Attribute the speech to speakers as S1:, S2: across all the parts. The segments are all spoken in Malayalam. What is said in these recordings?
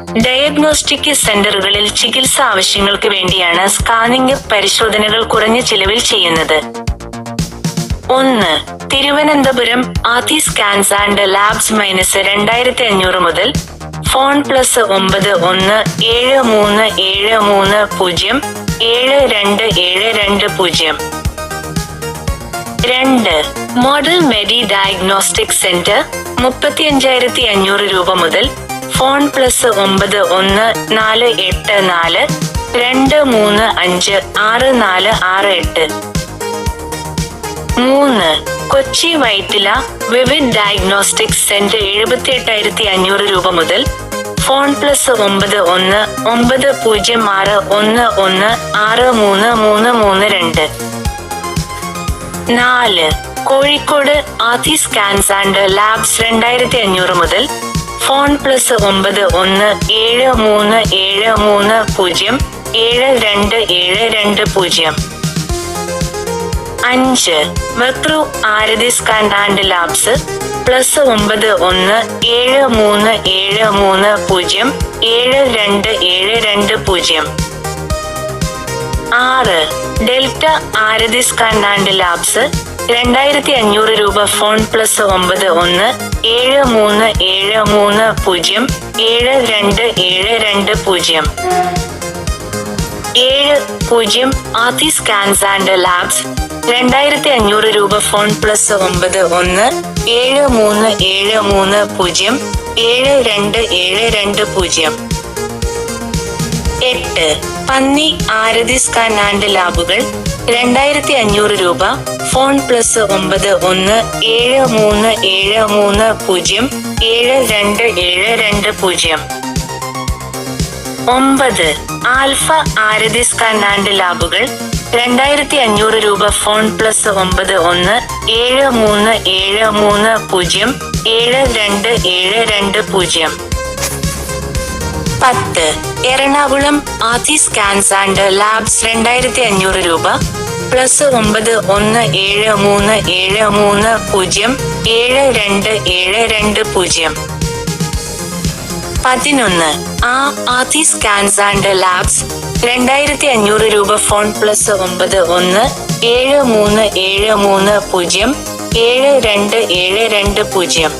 S1: ഡയഗ്നോസ്റ്റിക് സെന്ററുകളിൽ ചികിത്സ ആവശ്യങ്ങൾക്ക് വേണ്ടിയാണ് സ്കാനിംഗ് പരിശോധനകൾ കുറഞ്ഞ ചിലവിൽ ചെയ്യുന്നത്. ഒന്ന് Thiruvananthapuram Aathi scans and labs minus രണ്ടായിരത്തി അഞ്ഞൂറ് മുതൽ ഫോൺ പ്ലസ് ഒമ്പത് ഒന്ന് ഏഴ് മൂന്ന് ഏഴ് മൂന്ന് പൂജ്യം ഏഴ് രണ്ട് ഏഴ് രണ്ട് പൂജ്യം. രണ്ട് മോഡൽ മെഡി ഡയഗ്നോസ്റ്റിക് സെന്റർ മുപ്പത്തിയഞ്ചായിരത്തി അഞ്ഞൂറ് രൂപ മുതൽ ഫോൺ പ്ലസ് ഒമ്പത് ഒന്ന് നാല് എട്ട് നാല് രണ്ട് മൂന്ന് അഞ്ച് ആറ് നാല് ആറ് എട്ട്. മൂന്ന് കൊച്ചി വൈറ്റില വിവിൻ ഡയഗ്നോസ്റ്റിക്സ് സെന്റർ എഴുപത്തി എട്ടായിരത്തി അഞ്ഞൂറ് രൂപ മുതൽ ഫോൺ പ്ലസ് ഒമ്പത് ഒന്ന് ഒമ്പത് പൂജ്യം ആറ് ഒന്ന് ഒന്ന് ആറ് മൂന്ന് മൂന്ന് മൂന്ന് രണ്ട്. നാല് Kozhikode Athis scans and labs രണ്ടായിരത്തി അഞ്ഞൂറ് മുതൽ ഫോൺ പ്ലസ് ഒമ്പത് ഒന്ന് ഏഴ് മൂന്ന് ഏഴ് മൂന്ന് പൂജ്യം ഏഴ് രണ്ട് ഏഴ് രണ്ട് പൂജ്യം. അഞ്ച്. മെക്രു ആരതി സ്കാൻ ലാബ്സ് പ്ലസ് ഒമ്പത് ഒന്ന് ഏഴ് മൂന്ന് ഏഴ് മൂന്ന് പൂജ്യം ഏഴ് രണ്ട് ഏഴ് രണ്ട് പൂജ്യം. ആറ്. ഡെൽറ്റ ആരതി സ്കാൻ ലാബ്സ് രണ്ടായിരത്തി അഞ്ഞൂറ് രൂപ ഫോൺ പ്ലസ് ഒമ്പത് ഒന്ന് ഏഴ് മൂന്ന് ഏഴ് മൂന്ന് പൂജ്യം ഏഴ് രണ്ട് ഏഴ് രണ്ട് പൂജ്യം. ഏഴ് പൂജ്യം ആതി സ്കാൻസ് ആൻഡ് ലാബ്സ് രണ്ടായിരത്തി അഞ്ഞൂറ് രൂപ ഫോൺ പ്ലസ് ഒമ്പത് ഒന്ന് ഏഴ് മൂന്ന് ഏഴ് മൂന്ന് പൂജ്യം ഏഴ് രണ്ട് ഏഴ് രണ്ട് പൂജ്യം. എട്ട് പന്നി ആരതി സ്കാൻ ആൻഡ് ലാബുകൾ രണ്ടായിരത്തി അഞ്ഞൂറ് രൂപ. ഫോൺ പ്ലസ് ഒമ്പത് ഒന്ന് ഏഴ് മൂന്ന് ഏഴ് മൂന്ന് പൂജ്യം ഏഴ് രണ്ട് ഏഴ് രണ്ട് പൂജ്യം. ഒമ്പത് ആൽഫ ആരതി സ്കാൻ ആൻഡ് ലാബുകൾ രണ്ടായിരത്തി അഞ്ഞൂറ് രൂപ. ഫോൺ പ്ലസ് ഒമ്പത് ഒന്ന് ഏഴ് മൂന്ന് ഏഴ് മൂന്ന് പൂജ്യം ഏഴ് രണ്ട് ഏഴ് രണ്ട് പൂജ്യം. പത്ത് Ernakulam Aathi scans and labs രണ്ടായിരത്തി അഞ്ഞൂറ് രൂപ. പ്ലസ് ഒമ്പത് ഒന്ന് ഏഴ് മൂന്ന് ഏഴ് മൂന്ന് പൂജ്യം ഏഴ് രണ്ട് ഏഴ് രണ്ട് പൂജ്യം. പതിനൊന്ന് ആ ആതി സ്കാൻസ് ആൻഡ് ലാബ്സ് രണ്ടായിരത്തി അഞ്ഞൂറ് രൂപ ഫോൺ പ്ലസ് ഒമ്പത് ഒന്ന് ഏഴ് മൂന്ന് ഏഴ് മൂന്ന് പൂജ്യം ഏഴ് രണ്ട് ഏഴ് രണ്ട് പൂജ്യം.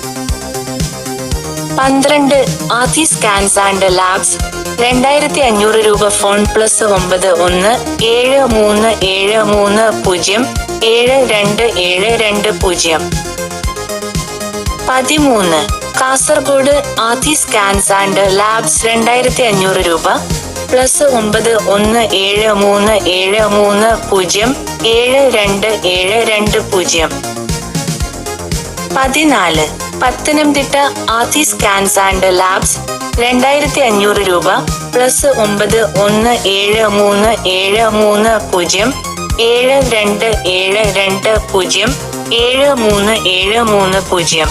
S1: പന്ത്രണ്ട് ആതി സ്കാൻസ് ആൻഡ് ലാബ്സ് രണ്ടായിരത്തി അഞ്ഞൂറ് രൂപ ഫോൺ പ്ലസ് ഒമ്പത് ഒന്ന് ഏഴ് മൂന്ന് ഏഴ് മൂന്ന് പൂജ്യം ഏഴ് രണ്ട് ഏഴ് രണ്ട് പൂജ്യം. പതിമൂന്ന് Kasaragod Athis scans and labs രണ്ടായിരത്തി അഞ്ഞൂറ് രൂപ പ്ലസ് ഒമ്പത് ഒന്ന് ഏഴ് മൂന്ന് ഏഴ് മൂന്ന് പൂജ്യം ഏഴ് രണ്ട് ഏഴ് രണ്ട് പൂജ്യം. പതിനാല് Pathanamthitta Athis scans and labs രണ്ടായിരത്തി അഞ്ഞൂറ് രൂപ പ്ലസ് ഒമ്പത് ഒന്ന് ഏഴ് മൂന്ന് ഏഴ് മൂന്ന് പൂജ്യം ഏഴ് രണ്ട് ഏഴ് രണ്ട് പൂജ്യം ഏഴ് മൂന്ന് ഏഴ് മൂന്ന് പൂജ്യം.